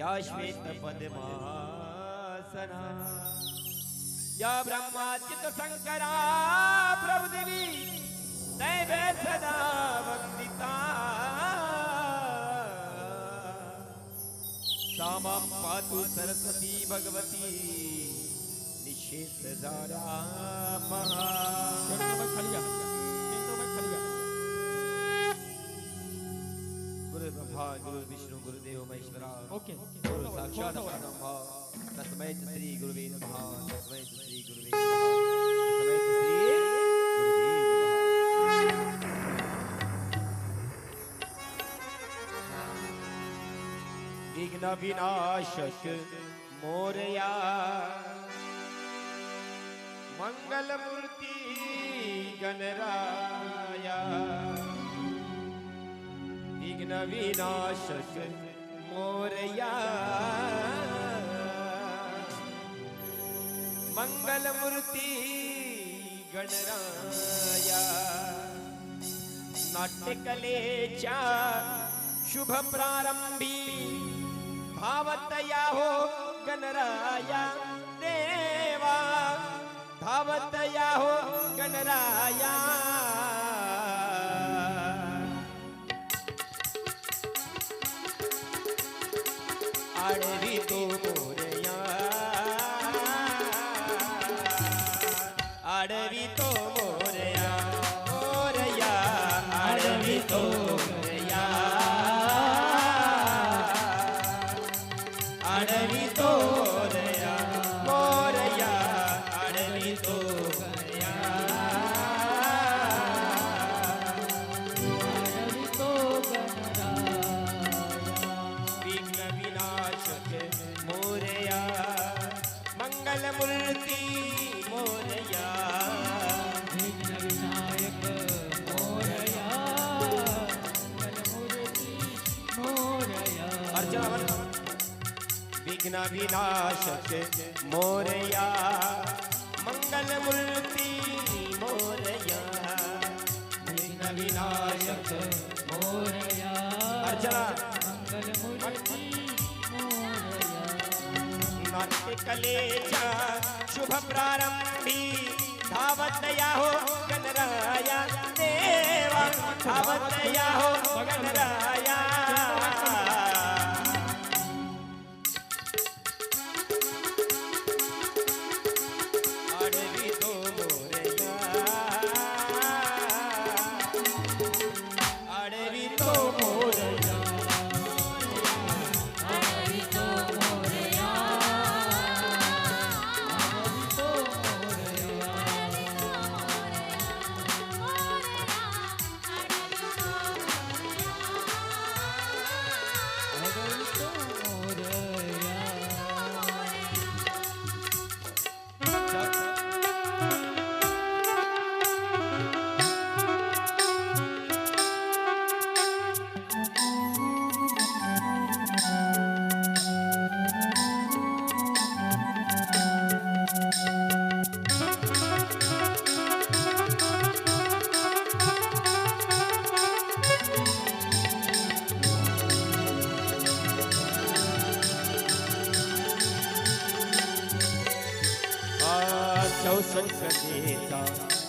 या श्वेतपद्मासना या ब्रह्माच्युत शंकरा प्रभुदेवी दैवे सदा वन्दिता सा माँ पातु सरस्वती भगवती निषेधदारा महा गुरु ब्रह्मा गुरु विष्णु गुरुदेव महेश्वरा ઓકે गुरु साक्षात परब्रह्म तस्मै श्री गुरुवे नमः तस्मै श्री गुरुवे नमः तस्मै श्री विघ्न विनाशक मोरया मंगल मूर्ति गणराया। विनाशक मोरया। मंगल मूर्ति गणराया। नाट्यकलेच्या शुभ प्रारंभी भावतया हो गणराया। देवा भावतया हो गणराया। করি তো মোরে अर्चना विघ्न विनाशक मोरया। मंगल मूर्ति मोरया विघ्न विनाशक अर्चना नाट्यकलेच्या शुभ प्रारंभी धावतया हो गणराया। देवा धावतया हो गणराया। चौसष्ट देता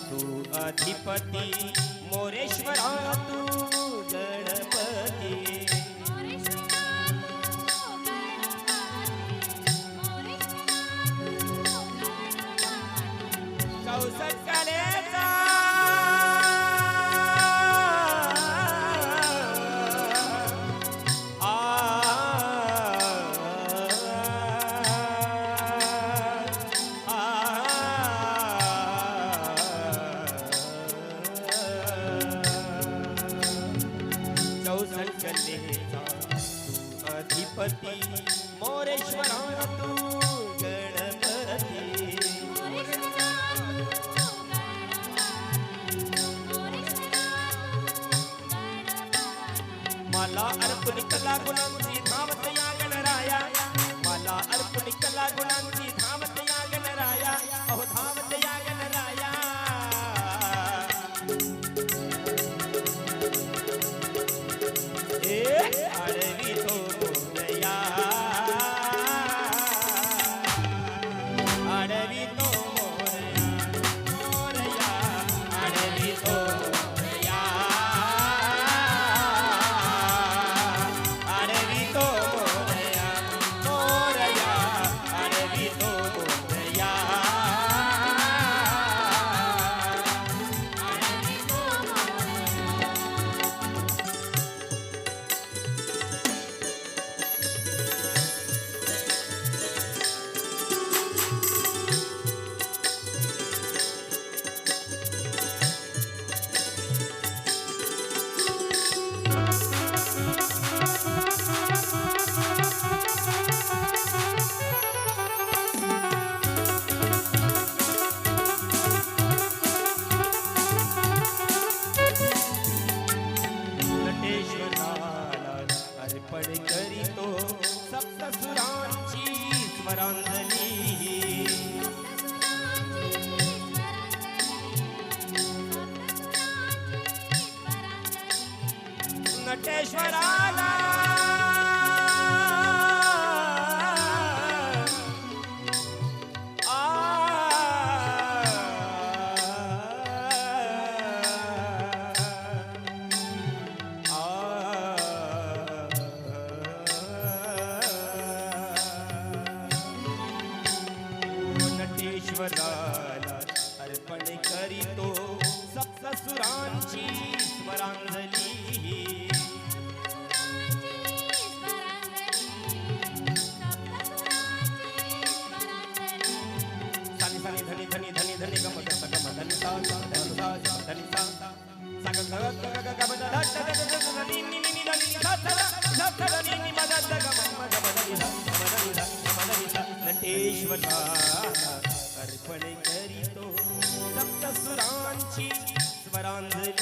तू अधिपती मोरेश्वरा तू गणपती. चौसष्ट तू अधिपती मोरेश्वरा तू गणपती। मला अर्पण कला गुणांची धावत या गणराया मला अर्पण कला गुणांची करीतो. सप्तसुरांची स्मरांजली. नटेश्वराला येतो सप्तसुरांची स्वरांजली धनी धनी धनी धनी चांद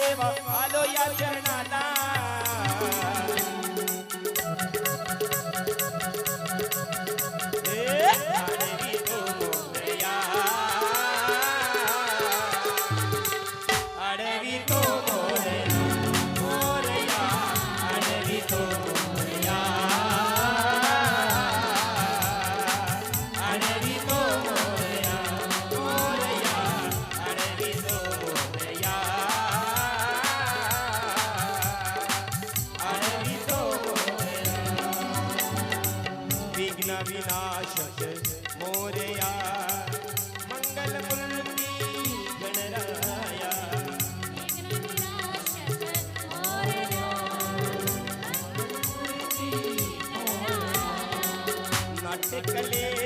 देवा आलो या चरणाला सकले